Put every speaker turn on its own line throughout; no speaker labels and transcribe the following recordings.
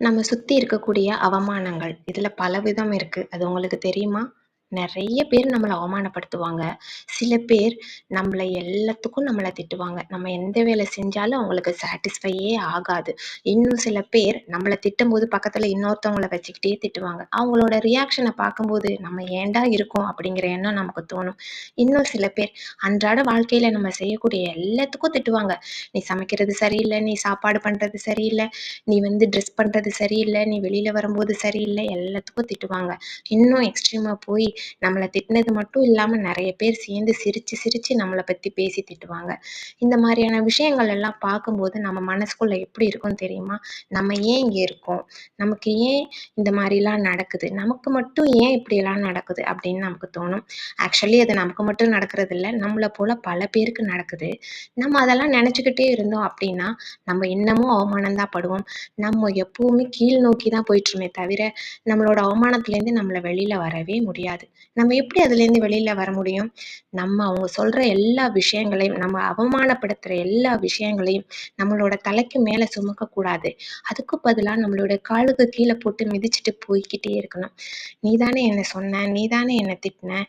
நம்ம சுற்றி இருக்கக்கூடிய அவமானங்கள், இதில் பல விதம் இருக்கு. அது உங்களுக்கு தெரியுமா? நிறைய பேர் நம்மளை அவமானப்படுத்துவாங்க. சில பேர் நம்மளை எல்லாத்துக்கும் நம்மளை திட்டுவாங்க. நம்ம எந்த வேலை செஞ்சாலும் அவங்களுக்கு சாட்டிஸ்ஃபையே ஆகாது. இன்னும் சில பேர் நம்மளை திட்டும்போது பக்கத்துல இன்னொருத்தவங்களை வச்சுக்கிட்டே திட்டுவாங்க. அவங்களோட ரியாக்ஷனை பார்க்கும்போது, நம்ம ஏன்டா இருக்கோம் அப்படிங்கிற எண்ணம் நமக்கு தோணும். இன்னும் சில பேர் அன்றாட வாழ்க்கையில நம்ம செய்யக்கூடிய எல்லாத்துக்கும் திட்டுவாங்க. "நீ சமைக்கிறது சரியில்லை நீ சாப்பாடு பண்றது சரியில்லை நீ வந்து ட்ரெஸ் பண்றது சரியில்லை நீ வெளியில வரும்போது சரியில்லை எல்லாத்துக்கும் திட்டுவாங்க. இன்னும் எக்ஸ்ட்ரீமா போய் நம்மளை திட்டினது மட்டும் இல்லாம நிறைய பேர் சேர்ந்து சிரிச்சு சிரிச்சு நம்மளை பத்தி பேசி திட்டுவாங்க. இந்த மாதிரியான விஷயங்கள் எல்லாம் பார்க்கும்போது நம்ம மனசுக்குள்ள எப்படி இருக்கும் தெரியுமா? நம்ம ஏன் இங்க இருக்கோம்? நமக்கு ஏன் இந்த மாதிரிலாம் நடக்குது? நமக்கு மட்டும் ஏன் இப்படியெல்லாம் நடக்குது? அப்படின்னு நமக்கு தோணும். ஆக்சுவலி அது நமக்கு மட்டும் நடக்கிறது இல்ல. நம்மளை போல பல பேருக்கு நடக்குது. நம்ம அதெல்லாம் நினச்சிக்கிட்டே இருந்தோம் அப்படின்னா, நம்ம இன்னமும் அவமானம்தான் படுவோம். நம்ம எப்பவுமே கீழ் நோக்கி தான் போயிட்டுருமே தவிர, நம்மளோட அவமானத்துலேருந்து நம்மள வெளியில வரவே முடியாது. நம்ம எப்படி அதுலேருந்து வெளியில வர முடியும்? நம்ம அவங்க சொல்ற எல்லா விஷயங்களையும், நம்ம அவமானப்படுத்துற எல்லா விஷயங்களையும் நம்மளோட தலைக்கு மேல சுமக்கக்கூடாது அதுக்கு பதிலா நம்மளோட காலுக்கு கீழே போட்டு மிதிச்சுட்டு போய்க்கிட்டே இருக்கணும். "நீ தானே என்னை சொன்ன, நீ தானே என்னை திட்டின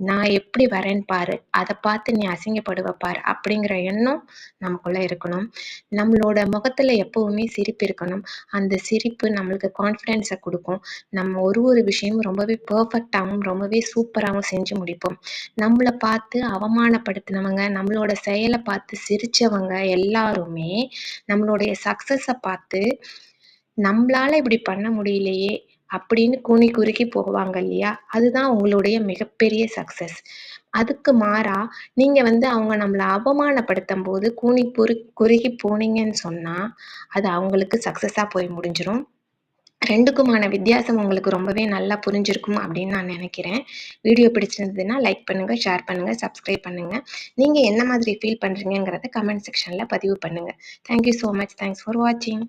நான் எப்படி வரேன்னு பாரு, அத பார்த்து நீ அசிங்கப்படுவ பாரு" அப்படிங்கிற எண்ணம் நமக்குள்ள இருக்கணும். நம்மளோட முகத்துல எப்பவுமே சிரிப்பு இருக்கணும். அந்த சிரிப்பு நம்மளுக்கு கான்ஃபிடென்ஸை குடுக்கும். நம்ம ஒரு ஒரு விஷயமும் ரொம்பவே பெர்ஃபெக்ட்டாவும், ரொம்பவே சூப்பராகவும் செஞ்சு முடிப்போம். நம்மள பார்த்து அவமானப்படுத்தினவங்க நம்மளோட செயலை பார்த்து சிரிச்சவங்க எல்லாருமே நம்மளுடைய சக்ஸஸை பார்த்து, நம்மளால இப்படி பண்ண முடியலையே" அப்படின்னு கூனி குறுகி போவாங்க இல்லையா? அதுதான் உங்களுடைய மிகப்பெரிய சக்ஸஸ் அதுக்கு மாறா, நீங்க வந்து அவங்க நம்மளை அவமானப்படுத்தும் போது கூனி குறு குறுகி போனீங்கன்னு சொன்னா, அது அவங்களுக்கு சக்சஸா போய் முடிஞ்சிடும் ரெண்டுக்குமான வித்தியாசம் உங்களுக்கு ரொம்பவே நல்லா புரிஞ்சிருக்கும் அப்படின்னு நான் நினைக்கிறேன் வீடியோ பிடிச்சிருந்ததுன்னா லைக் பண்ணுங்க, ஷேர் பண்ணுங்கள் சப்ஸ்கிரைப் பண்ணுங்க. நீங்கள் என்ன மாதிரி ஃபீல் பண்ணுறீங்கிறத கமெண்ட் செக்ஷனில் பதிவு பண்ணுங்க. Thank you much. Thanks for வாட்சிங்.